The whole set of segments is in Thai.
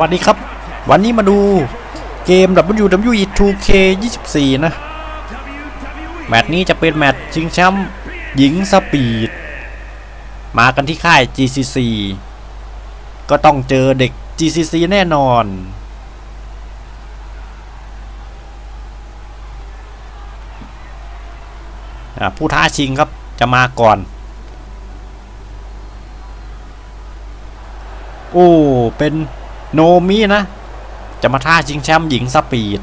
วัสดีครับ วันนี้มาดูเกม WWE 2K 24 นะ แมตช์นี้จะเป็นแมตช์ชิงแชมป์หญิงสปีด มากันที่ค่าย GCC ก็ต้องเจอเด็ก GCC แน่นอน ผู้ท้าชิงครับจะมาก่อน โอ้ เป็น โนมินะ จะมาท้าชิงแชมป์หญิงสปีด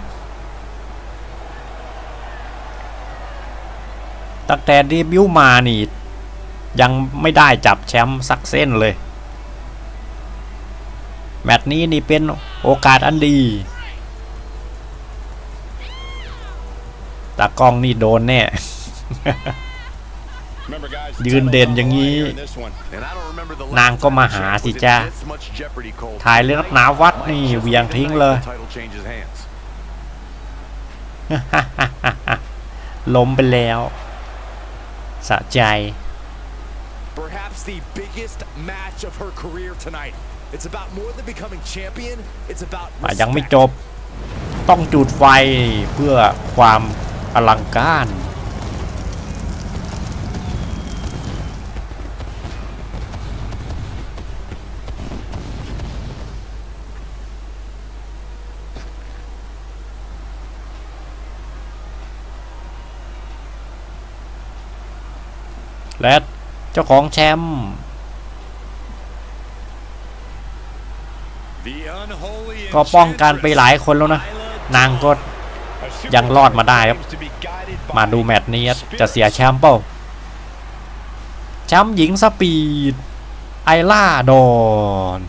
ตั้งแต่เดบิวต์มานี่ ยังไม่ได้จับแชมป์สักเส้นเลย แมตช์นี้นี่เป็นโอกาสอันดีตากล้องนี่โดนแน่ ยืนเด่นอย่างนี้ นางก็มาหาสิจ้าถ่ายเรื่องหนาวัดนี่เหวียงทิ้งเลยล้มไปแล้วสะใจ Perhaps the biggest match of her career tonight. It's about more than becoming champion. It's about อะยังไม่ respect. จบ ต้องจุดไฟเพื่อความอลังการ และเจ้าของแชมป์ The unholy ก็ป้องกันไปหลายคนแล้วนะ นางก็ยังรอดมาได้ครับ มาดูแมตช์นี้ครับจะเสียแชมป์เปล่าแชมป์หญิงสปีด ไอล่าดอน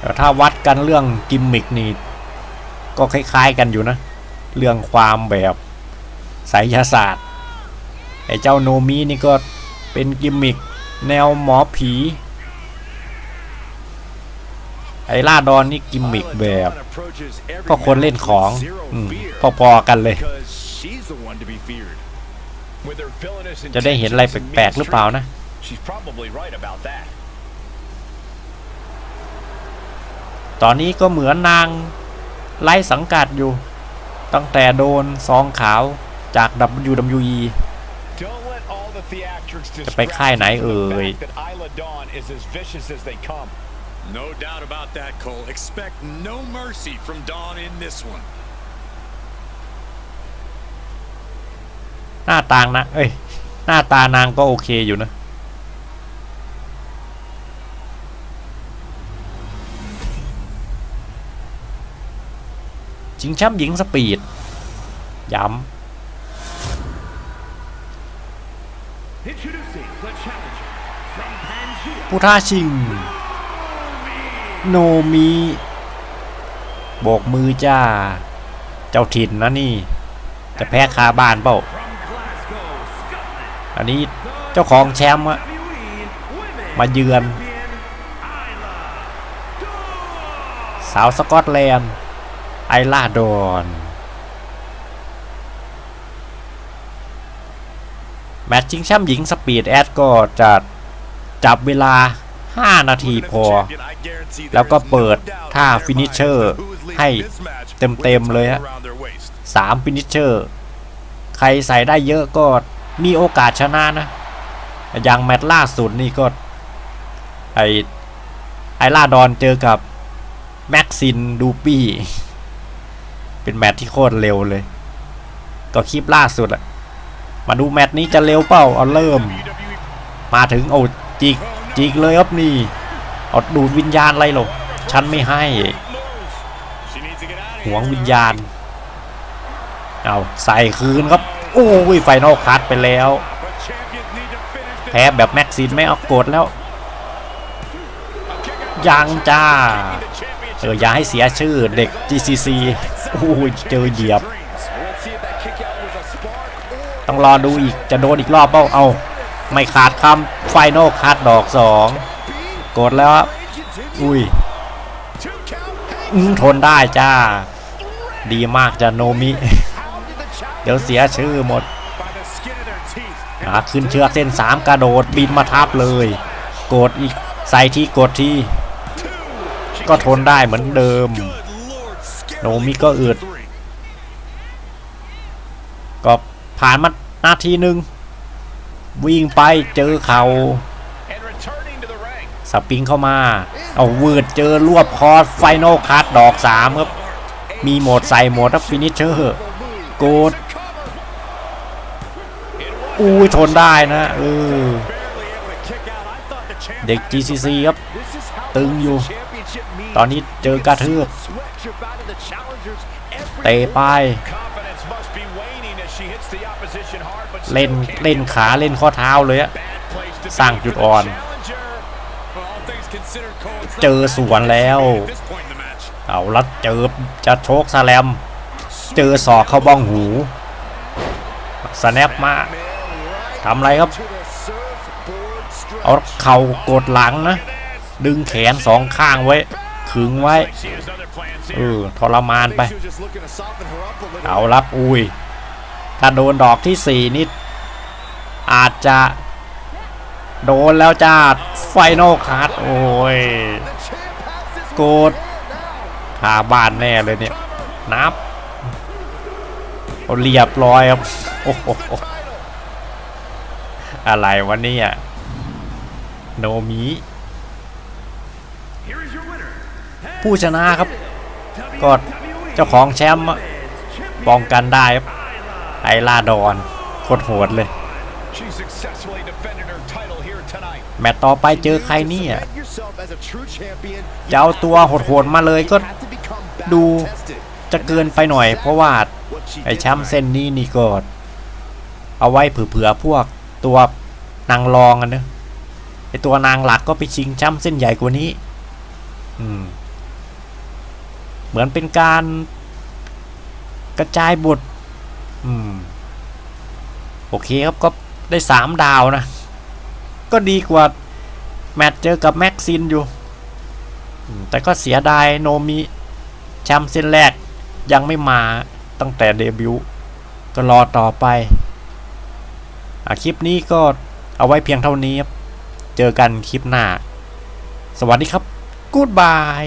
แต่ถ้าวัดกันเรื่องกิมมิกนี่ ก็คล้ายๆกันอยู่นะ เรื่องความแบบไสยศาสตร์ไอ้เจ้าโนมินี่ก็เป็นกิมมิกแนวหมอผี ไอ้ล่าดอนนี่กิมมิกแบบก็คนเล่นของอืมพอๆกันเลย จะได้เห็นอะไรแปลกๆหรือเปล่านะ She's probably right about that. ตอนนี้ก็เหมือนนางไล่สังกัดอยู่ ตั้งแต่โดนซองขาวจาก WWE Don't let all the theatrics จะไปค่ายไหนเอ่ย distract you from the fact that Isla Dawn is as vicious as they come. No doubt about that, Cole. Expect no mercy from Dawn in this one. หน้าตางนะ เอ้ย หน้าตานางก็โอเคอยู่นะ ชิงแชมป์หญิงสปีด ย้ Introducing the challenger from Pangea. ำผู้ท้าชิง โนมีโบกมือจ้า เจ้าถิ่นนะนี่ จะแพ้คาบ้านเปล่า From Glasgow, Scotland. อันนี้เจ้าของแชมป์อะ WWE Women's มาเยือน Champion, Isla Dawn. สาวสกอตแลนด์ ไอลาดอนแมตช์ชิงแชมป์หญิงสปีดแอดก็จะจับเวลา 5 นาทีพอ แล้วก็เปิดท่า finisher ให้เต็มๆเลยฮะ3ฟินิชเชอร์ ใครใส่ได้เยอะก็มีโอกาสชนะนะ อย่างแมตช์ล่าสุดนี่ก็ ไอไอล่าดอนเจอกับ แม็กซินดูปี้ เป็นแมตที่โคตรเร็วเลย ก็คลิปล่าสุดอะมาดูแมตนี้จะเร็วเปล่าเอาเริ่ม มาถึงเอาจิกจิกเลยครับนี่เอาดูดวิญญาณอะไรหรอกฉันไม่ให้หวงวิญญาณ เอาใส่คืนครับ โอ้ยไฟนอลคัดไปแล้ว แพ้แบบแม็กซินไม่เอากดแล้ว ยังจ้า เอออย่าให้เสียชื่อเด็ก GCC โอ้ยเจอเหยียบ ต้องรอดูอีกจะโดนอีกรอบเปล่าเอาไม่ขาดคำไฟนอลคัดดอกสองกดแล้วครับอุ้ยอื้อทนได้จ้า ดีมากจ้าโนมิ เดี๋ยวเสียชื่อหมด by the skin of their teeth. อะขึ้นเชือกเส้นสามกระโดดบินมาทับเลย กดอีกใส่ที่กดที่ ก็ทนได้เหมือนเดิม โนมิก็อึดก็ผ่านมานาทีหนึ่งวิ่งไปเจอเขาสปริงเข้ามา เอาวืดเจอรวบคอร์สไฟนอลคัดดอกสามครับ มีโหมดใส่โหมดทับฟินิชเชอร์โกดอุ้ยทนได้นะเออเด็ก GCC ครับ ตึงอยู่ ตอนนี้เจอกระทืบเตะไปเล่นเล่นขาเล่นข้อเท้าเลยอะสร้างจุดอ่อน เจอสวนแล้ว เอาละเจอจะโชกซาแลม เจอศอกเข้าบ้องหูสแนปมาทำไรครับ เอาเข่ากดหลังนะ ดึงแขนสองข้างไว้ ขึงไว้ เออทรมานไป เอารับอุ้ย ถ้าโดนดอกที่สี่นิด อาจจะ โดนแล้วจ้าไฟนอลคัดโอ้ย โกดคาบ้านแน่เลยเนี่ย นับเอาเรียบร้อยครับ โอ้โหอะไรวะเนี่ย โนมิ ผู้ชนะครับ ก็เจ้าของแชมป์ป้องกันได้ครับไอลาดอนโคตรโหดเลย แมตต์ต่อไปเจอใครเนี่ยจะเอาตัวโหดๆมาเลยก็ดูจะเกินไปหน่อย เพราะว่าไอแชมป์เส้นนี้นี่ก็เอาไว้เผื่อพวกตัวนางรองกันเนอะไอตัวนางหลักก็ไปชิงแชมป์เส้นใหญ่กว่านี้ อืม เหมือนเป็นการกระจายบทอืมโอเคครับก็ได้สามดาวนะ ก็ดีกว่า แมตช์เจอกับแม็กซินอยู่ แต่ก็เสียดายโนมิแชมป์เส้นแรกยังไม่มาตั้งแต่เดบิวต์ก็รอต่อไปอคลิปนี้ก็เอาไว้เพียงเท่านี้ครับ เจอกันคลิปหน้า สวัสดีครับ กู๊ดบาย